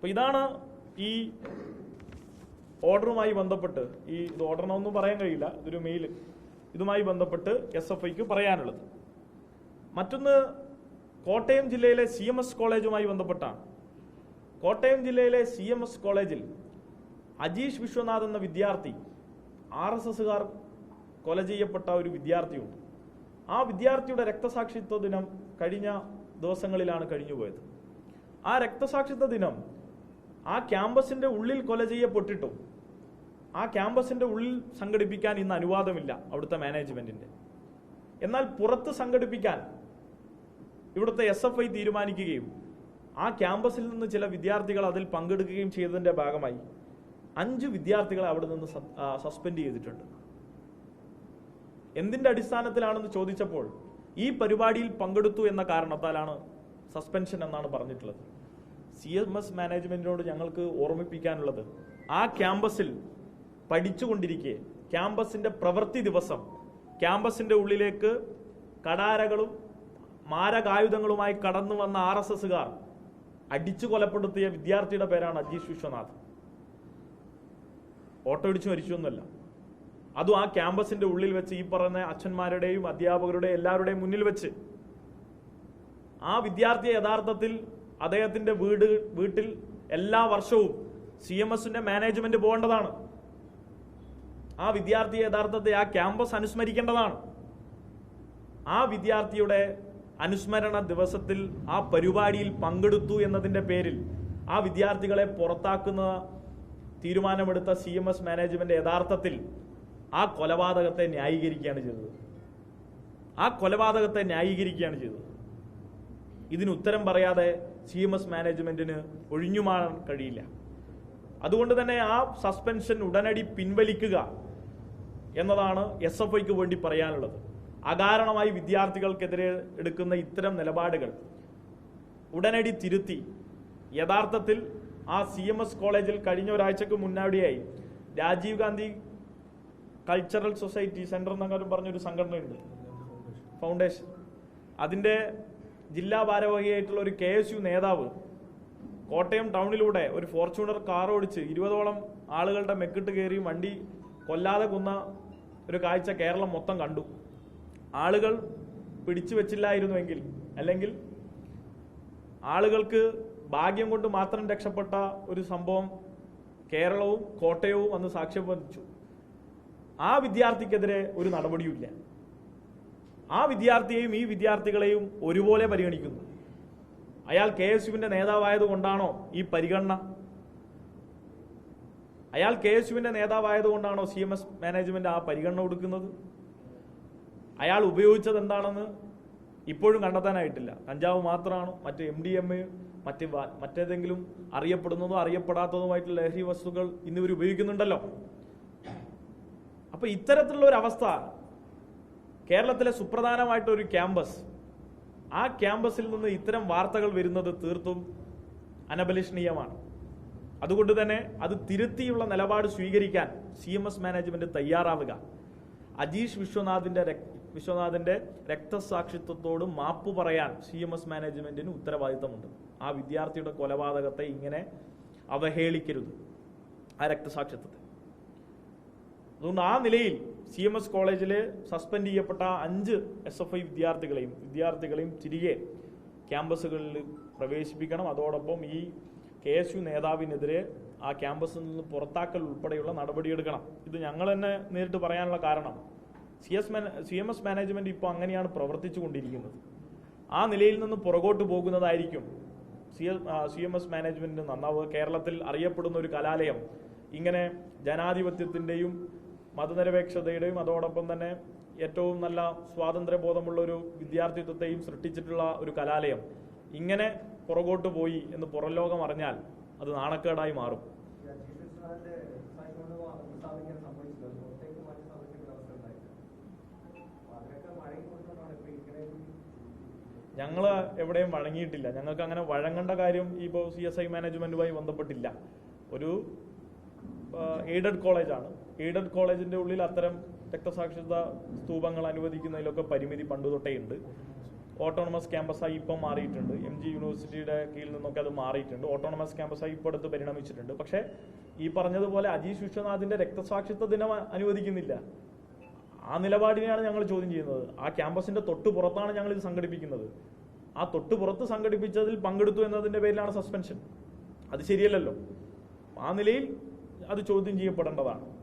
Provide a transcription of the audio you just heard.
അപ്പൊ ഇതാണ് ഈ ഓർഡറുമായി ബന്ധപ്പെട്ട് ഈ ഇത് ഓർഡറിനൊന്നും പറയാൻ കഴിയില്ല ഇതൊരു മെയിൽ ഇതുമായി ബന്ധപ്പെട്ട് എസ് എഫ് ഐക്ക് പറയാനുള്ളത്. മറ്റൊന്ന് കോട്ടയം ജില്ലയിലെ സി എം എസ് കോളേജുമായി ബന്ധപ്പെട്ടാണ്. കോട്ടയം ജില്ലയിലെ സി എം എസ് കോളേജിൽ അജീഷ് വിശ്വനാഥ് എന്ന വിദ്യാർത്ഥി ആർ എസ് എസുകാർ കൊല ചെയ്യപ്പെട്ട ഒരു വിദ്യാർത്ഥിയുണ്ട്. ആ വിദ്യാർത്ഥിയുടെ രക്തസാക്ഷിത്വ ദിനം കഴിഞ്ഞ ദിവസങ്ങളിലാണ് കഴിഞ്ഞുപോയത്. ആ രക്തസാക്ഷിത്വ ദിനം ആ ക്യാമ്പസിന്റെ ഉള്ളിൽ കൊല ചെയ്യപ്പെട്ടിട്ടും ആ ക്യാമ്പസിന്റെ ഉള്ളിൽ സംഘടിപ്പിക്കാൻ ഇന്ന് അനുവാദമില്ല അവിടുത്തെ മാനേജ്മെന്റിന്റെ. എന്നാൽ പുറത്ത് സംഘടിപ്പിക്കാൻ ഇവിടുത്തെ എസ് എഫ് ഐ തീരുമാനിക്കുകയും ആ ക്യാമ്പസിൽ നിന്ന് ചില വിദ്യാർത്ഥികൾ അതിൽ പങ്കെടുക്കുകയും ചെയ്തതിന്റെ ഭാഗമായി അഞ്ച് വിദ്യാർത്ഥികളെ അവിടെ നിന്ന് സസ്പെൻഡ് ചെയ്തിട്ടുണ്ട്. എന്തിന്റെ അടിസ്ഥാനത്തിലാണെന്ന് ചോദിച്ചപ്പോൾ ഈ പരിപാടിയിൽ പങ്കെടുത്തു എന്ന കാരണത്താലാണ് സസ്പെൻഷൻ എന്നാണ് പറഞ്ഞിട്ടുള്ളത്. സി എം എസ് മാനേജ്മെന്റിനോട് ഞങ്ങൾക്ക് ഓർമ്മിപ്പിക്കാനുള്ളത് ആ ക്യാമ്പസിൽ പഠിച്ചുകൊണ്ടിരിക്കെ ക്യാമ്പസിന്റെ പ്രവൃത്തി ദിവസം ക്യാമ്പസിന്റെ ഉള്ളിലേക്ക് കടാരകളും മാരകായുധങ്ങളുമായി കടന്നു വന്ന ആർ എസ് എസുകാർ അടിച്ചു കൊലപ്പെടുത്തിയ വിദ്യാർത്ഥിയുടെ പേരാണ് അജീഷ് വിശ്വനാഥ്. ഓട്ടോ ഇടിച്ചു മരിച്ചൊന്നുമല്ല. അതും ആ ക്യാമ്പസിന്റെ ഉള്ളിൽ വെച്ച് ഈ പറയുന്ന അച്ഛന്മാരുടെയും അധ്യാപകരുടെയും എല്ലാവരുടെയും മുന്നിൽ വെച്ച് ആ വിദ്യാർത്ഥിയെ യഥാർത്ഥത്തിൽ അദ്ദേഹത്തിന്റെ വീട് വീട്ടിൽ എല്ലാ വർഷവും സി എം എസിന്റെ മാനേജ്മെന്റ് പോകേണ്ടതാണ്. ആ വിദ്യാർത്ഥിയെ യഥാർത്ഥത്തെ ആ ക്യാമ്പസ് അനുസ്മരിക്കേണ്ടതാണ്. ആ വിദ്യാർത്ഥിയുടെ അനുസ്മരണ ദിവസത്തിൽ ആ പരിപാടിയിൽ പങ്കെടുത്തു എന്നതിന്റെ പേരിൽ ആ വിദ്യാർത്ഥികളെ പുറത്താക്കുന്ന തീരുമാനമെടുത്ത സി എം എസ് മാനേജ്മെന്റ് യഥാർത്ഥത്തിൽ ആ കൊലപാതകത്തെ ന്യായീകരിക്കുകയാണ് ചെയ്തത്. ആ കൊലപാതകത്തെ ന്യായീകരിക്കുകയാണ് ചെയ്തത്. ഇതിന് ഉത്തരം പറയാതെ സി എം എസ് മാനേജ്മെന്റിന് ഒഴിഞ്ഞുമാറാൻ കഴിയില്ല. അതുകൊണ്ട് തന്നെ ആ സസ്പെൻഷൻ ഉടനടി പിൻവലിക്കുക എന്നതാണ് എസ് എഫ് ഐക്ക് വേണ്ടി പറയാനുള്ളത്. അകാരണമായി വിദ്യാർത്ഥികൾക്കെതിരെ എടുക്കുന്ന ഇത്തരം നിലപാടുകൾ ഉടനടി തിരുത്തി. യഥാർത്ഥത്തിൽ ആ സി എം എസ് കോളേജിൽ കഴിഞ്ഞ ഒരാഴ്ചക്ക് മുന്നോടിയായി Rajiv Gandhi cultural society centre എന്നങ്ങനെ പറഞ്ഞൊരു സംഘടനയുണ്ട്. ഫൗണ്ടേഷൻ. അതിന്റെ ജില്ലാ ഭാരവാഹിയായിട്ടുള്ള ഒരു കെ എസ് യു നേതാവ് കോട്ടയം ടൗണിലൂടെ ഒരു ഫോർച്യൂണർ കാർ ഓടിച്ച് ഇരുപതോളം ആളുകളുടെ മെക്കിട്ട് കയറി വണ്ടി കൊല്ലാതെ കൊന്ന ഒരു കാഴ്ച കേരളം മൊത്തം കണ്ടു. ആളുകൾ പിടിച്ചു വെച്ചില്ലായിരുന്നുവെങ്കിൽ അല്ലെങ്കിൽ ആളുകൾക്ക് ഭാഗ്യം കൊണ്ട് മാത്രം രക്ഷപ്പെട്ട ഒരു സംഭവം കേരളവും കോട്ടയവും അന്ന് സാക്ഷ്യം വഹിച്ചു ആ വിദ്യാർത്ഥിക്കെതിരെ ഒരു നടപടിയുമില്ല. ആ വിദ്യാർത്ഥിയെയും ഈ വിദ്യാർത്ഥികളെയും ഒരുപോലെ പരിഗണിക്കുന്നു. അയാൾ കെ എസ് യുവിന്റെ നേതാവായത് കൊണ്ടാണോ ഈ പരിഗണന? അയാൾ കെ എസ് യുവിന്റെ നേതാവായത് കൊണ്ടാണോ സി എം എസ് മാനേജ്മെന്റ് ആ പരിഗണന കൊടുക്കുന്നത്? അയാൾ ഉപയോഗിച്ചത് എന്താണെന്ന് ഇപ്പോഴും കണ്ടെത്താനായിട്ടില്ല. കഞ്ചാവ് മാത്രമാണോ മറ്റ് എം ഡി എം എ മറ്റ് മറ്റേതെങ്കിലും അറിയപ്പെടുന്നതോ അറിയപ്പെടാത്തതുമായിട്ടുള്ള ലഹരി വസ്തുക്കൾ ഇന്നിവർ ഉപയോഗിക്കുന്നുണ്ടല്ലോ അപ്പൊ ഇത്തരത്തിലുള്ള ഒരു അവസ്ഥ കേരളത്തിലെ സുപ്രധാനമായിട്ടൊരു ക്യാമ്പസ്. ആ ക്യാമ്പസിൽ നിന്ന് ഇത്തരം വാർത്തകൾ വരുന്നത് തീർത്തും അനബലിഷ്ണീയമാണ് അതുകൊണ്ട് തന്നെ അത് തിരുത്തിയുള്ള നിലപാട് സ്വീകരിക്കാൻ സി എം എസ് മാനേജ്മെന്റ് തയ്യാറാവുക. അജീഷ് വിശ്വനാഥിന്റെ വിശ്വനാഥിന്റെ രക്തസാക്ഷിത്വത്തോട് മാപ്പ് പറയാൻ സി എം എസ് മാനേജ്മെന്റിന് ഉത്തരവാദിത്തമുണ്ട്. ആ വിദ്യാർത്ഥിയുടെ കൊലപാതകത്തെ ഇങ്ങനെ അവഹേളിക്കരുത്. ആ രക്തസാക്ഷിത്വത്തെ. അതുകൊണ്ട് ആ നിലയിൽ സി എം എസ് കോളേജിൽ സസ്പെൻഡ് ചെയ്യപ്പെട്ട അഞ്ച് എസ് എഫ് ഐ വിദ്യാർത്ഥികളെയും വിദ്യാർത്ഥികളെയും തിരികെ ക്യാമ്പസുകളിൽ പ്രവേശിപ്പിക്കണം. അതോടൊപ്പം ഈ കെ എസ് യു നേതാവിനെതിരെ ആ ക്യാമ്പസിൽ നിന്ന് പുറത്താക്കൽ ഉൾപ്പെടെയുള്ള നടപടിയെടുക്കണം. ഇത് ഞങ്ങൾ തന്നെ നേരിട്ട് പറയാനുള്ള കാരണം. C S C M S management ഇപ്പോൾ അങ്ങനെയാണ് പ്രവർത്തിച്ചു കൊണ്ടിരിക്കുന്നത് ആ നിലയിൽ നിന്ന് പുറകോട്ട് പോകുന്നതായിരിക്കും C S C M S മാനേജ്മെന്റിന് നന്നാവുക. കേരളത്തിൽ അറിയപ്പെടുന്ന ഒരു കലാലയം. ഇങ്ങനെ ജനാധിപത്യത്തിന്റെയും മതനിരപേക്ഷതയുടെയും അതോടൊപ്പം തന്നെ ഏറ്റവും നല്ല സ്വാതന്ത്ര്യബോധമുള്ള ഒരു വിദ്യാർത്ഥിത്വത്തെയും സൃഷ്ടിച്ചിട്ടുള്ള ഒരു കലാലയം ഇങ്ങനെ പുറകോട്ട് പോയി എന്ന് പുറം ലോകം അറിഞ്ഞാൽ അത് നാണക്കേടായി മാറും. ഞങ്ങൾ എവിടെയും വഴങ്ങിയിട്ടില്ല. ഞങ്ങൾക്ക് അങ്ങനെ വഴങ്ങേണ്ട കാര്യം ഇപ്പോൾ സി എസ് ഐ മാനേജ്മെന്റുമായി ബന്ധപ്പെട്ടില്ല. ഒരു എയ്ഡഡ് കോളേജാണ്. എയ്ഡഡ് കോളേജിന്റെ ഉള്ളിൽ അത്തരം രക്തസാക്ഷിത സ്തൂപങ്ങൾ അനുവദിക്കുന്നതിലൊക്കെ പരിമിതി പണ്ട് തൊട്ടേ ഉണ്ട്. ഓട്ടോണമസ് ക്യാമ്പസായി ഇപ്പം മാറിയിട്ടുണ്ട്. എം ജി യൂണിവേഴ്സിറ്റിയുടെ കീഴിൽ നിന്നൊക്കെ അത് മാറിയിട്ടുണ്ട്. ഓട്ടോണമസ് ക്യാമ്പസായി ഇപ്പോൾ അടുത്ത് പരിണമിച്ചിട്ടുണ്ട്. പക്ഷേ ഈ പറഞ്ഞതുപോലെ അജീഷ് വിശ്വനാഥിന്റെ രക്തസാക്ഷിത്വ ദിനം അനുവദിക്കുന്നില്ല. ആ നിലപാടിനെയാണ് ഞങ്ങൾ ചോദ്യം ചെയ്യുന്നത്. ആ ക്യാമ്പസിന്റെ തൊട്ട് പുറത്താണ് ഞങ്ങൾ ഇത് സംഘടിപ്പിക്കുന്നത്. ആ തൊട്ട് പുറത്ത് സംഘടിപ്പിച്ചതിൽ പങ്കെടുത്തു എന്നതിന്റെ പേരിലാണ് സസ്പെൻഷൻ. അത് ശരിയല്ലല്ലോ. ആ നിലയിൽ അത് ചോദ്യം ചെയ്യപ്പെടേണ്ടതാണ്.